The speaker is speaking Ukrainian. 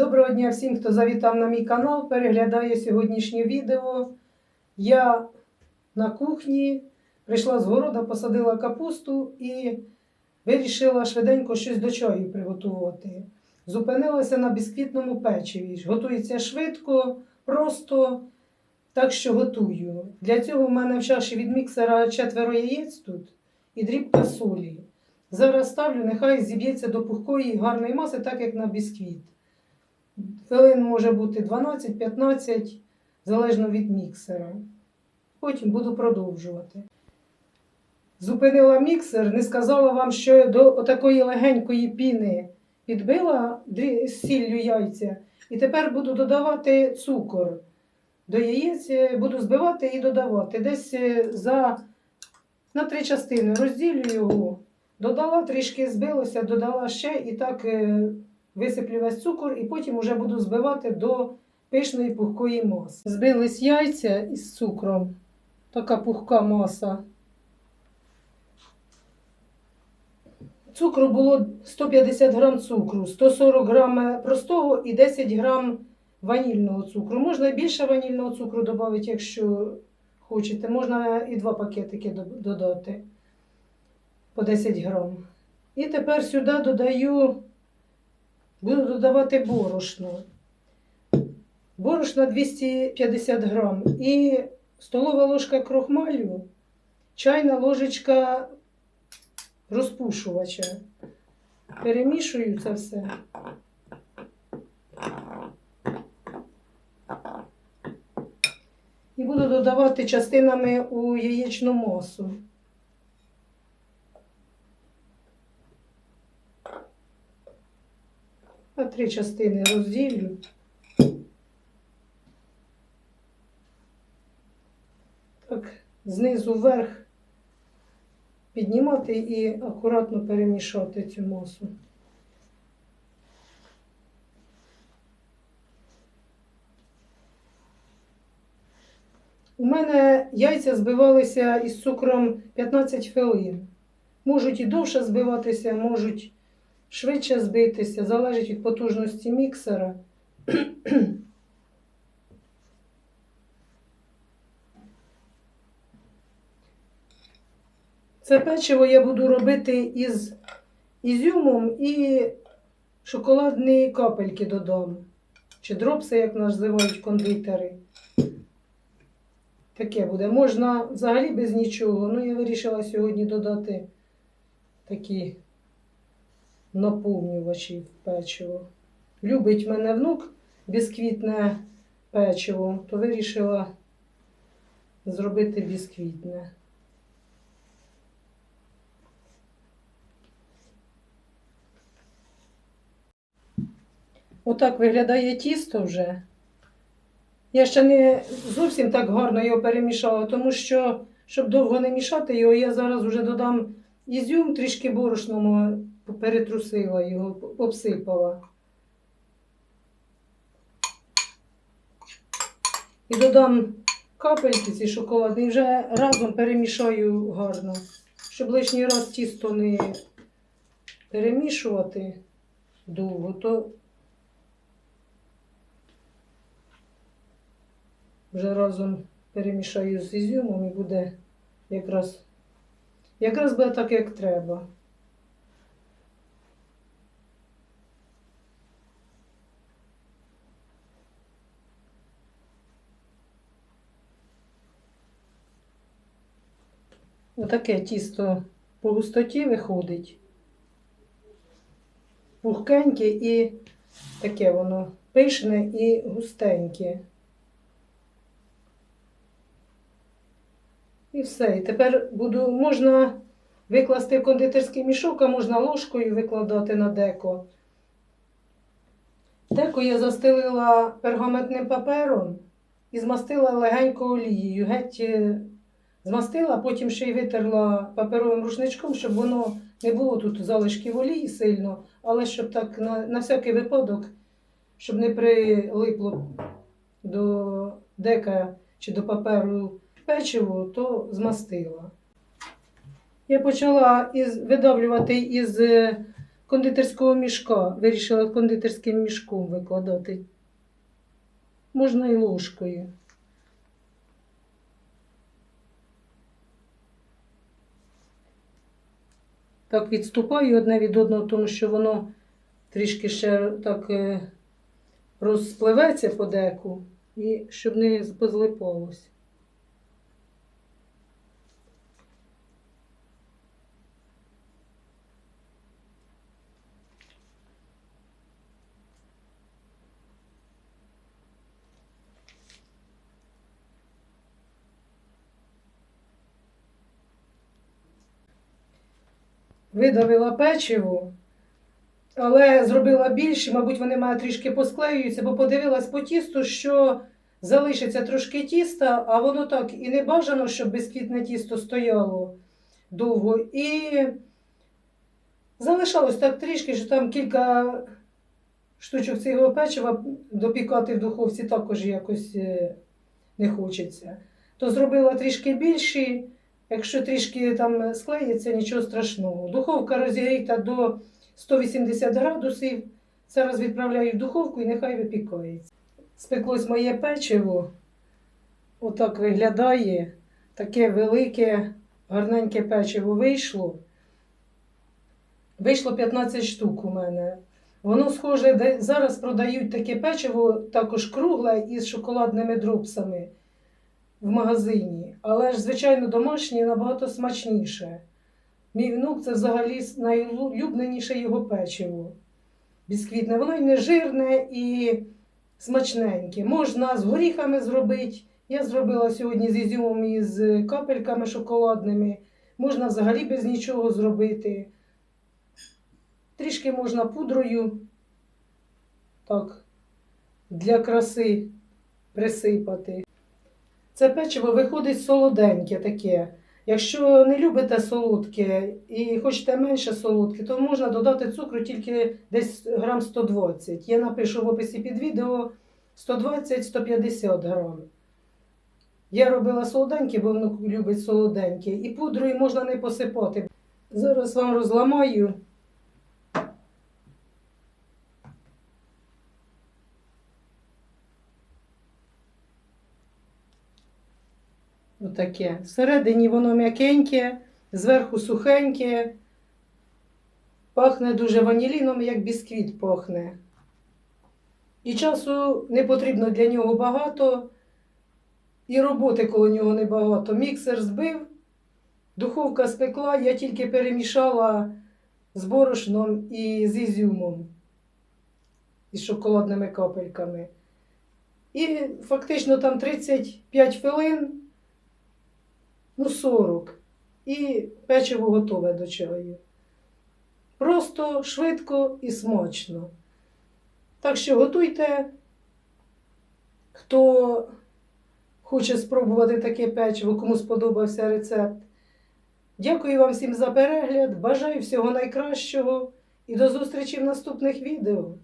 Доброго дня всім, хто завітав на мій канал, переглядає сьогоднішнє відео. Я на кухні прийшла з города, посадила капусту і вирішила швиденько щось до чаю приготувати. Зупинилася на бісквітному печиві. Готується швидко, просто, так що готую. Для цього в мене в чаші від міксера четверо яєць тут і дрібка солі. Зараз ставлю, нехай зіб'ється до пухкої гарної маси, так як на бісквіт. Хвилин може бути 12-15, залежно від міксера. Потім буду продовжувати. Зупинила міксер, не сказала вам, що до такої легенької піни підбила сіллю яйця. І тепер буду додавати цукор. До яєць е, буду збивати і додавати. Десь е, за на три частини розділю його. Додала трішки збилося, додала ще і так е, висиплю весь цукор і потім вже буду збивати до пишної пухкої маси. Збились яйця із цукром. Така пухка маса. Цукру було 150 грам цукру, 140 грам простого і 10 грам ванільного цукру. Можна і більше ванільного цукру додати, якщо хочете. Можна і два пакетики додати по 10 грам. І тепер сюди додаю, буду додавати борошно. Борошна 250 грам і столова ложка крохмалю, чайна ложечка розпушувача. Перемішую це все. І буду додавати частинами у яєчну масу. На три частини розділю. Так, знизу вверх піднімати і акуратно перемішати цю масу. У мене яйця збивалися із цукром 15 хвилин. Можуть і довше збиватися, можуть швидше збитися, залежить від потужності міксера. Це печиво я буду робити із ізюмом і шоколадні капельки додам. Чи дропси, як називають кондитери. Таке буде. Можна взагалі без нічого. Ну, я вирішила сьогодні додати такі наповнювачі в печиво. Любить мене внук бісквітне печиво, то вирішила зробити бісквітне. Отак виглядає тісто вже. Я ще не зовсім так гарно його перемішала, тому що, щоб довго не мішати його, я зараз вже додам ізюм, трішки борошному перетрусила його, обсипала. І додам капельки ці шоколадні, вже разом перемішаю гарно, щоб лишній раз тісто не перемішувати довго, то вже разом перемішаю з ізюмом і буде якраз, якраз буде так, як треба. Отаке тісто по густоті виходить. Пухкеньке і таке воно пишне і густеньке. І все. І тепер буду, можна викласти в кондитерський мішок, а можна ложкою викладати на деко. Деко я застелила пергаментним папером і змастила легенько олією. Геть е, змастила, потім ще й витерла паперовим рушничком, щоб воно не було тут залишків олії сильно, але щоб так на, на всякий випадок, щоб не прилипло до дека чи до паперу печиво, то змастила. Я почала із, видавлювати із е, кондитерського мішка. Вирішила кондитерським мішком викладати. Можна і ложкою. Так відступаю одне від одного, тому що воно трішки ще так е, розпливеться подеку, і щоб не позлипалось. Видавила печиво, але зробила більше, мабуть, вони мене трішки посклеюються, бо подивилась по тісту, що залишиться трошки тіста, а воно так і не бажано, щоб безквітне тісто стояло довго. І залишалось так трішки, що там кілька штучок цього печива допікати в духовці також якось е, не хочеться. То зробила трішки більші. Якщо трішки там склеїться, нічого страшного. Духовка розігріта до 180 градусів. Зараз відправляю в духовку і нехай випікається. Спеклось моє печиво. Отак виглядає. Таке велике, гарненьке печиво вийшло. Вийшло 15 штук у мене. Воно схоже, де зараз продають таке печиво, також кругле із шоколадними дропсами в магазині, але ж, звичайно, домашнє набагато смачніше. Мій внук це взагалі найлюбленіше його печиво. Бісквітне, воно й не жирне і смачненьке. Можна з горіхами зробити. Я зробила сьогодні з ізюмом і з капельками шоколадними. Можна взагалі без нічого зробити. Трішки можна пудрою, так, для краси присипати. Це печиво виходить солоденьке таке. Якщо не любите солодке і хочете менше солодке, то можна додати цукру тільки десь грам 120. Я напишу в описі під відео 120-150 грам. Я робила солоденьке, бо воно любить солоденьке. І пудрою можна не посипати. Зараз вам розламаю. Отаке. Всередині воно м'якеньке, зверху сухеньке. Пахне дуже ваніліном, як бісквіт пахне. І часу не потрібно для нього багато, і роботи коло нього небагато. Міксер збив, духовка спекла, я тільки перемішала з борошном і з ізюмом, і шоколадними капельками. І фактично там 35 хвилин ну 40. І печиво готове до чаю. Просто швидко і смачно. Так що готуйте, хто хоче спробувати таке печиво, кому сподобався рецепт. Дякую вам всім за перегляд. Бажаю всього найкращого і до зустрічі в наступних відео.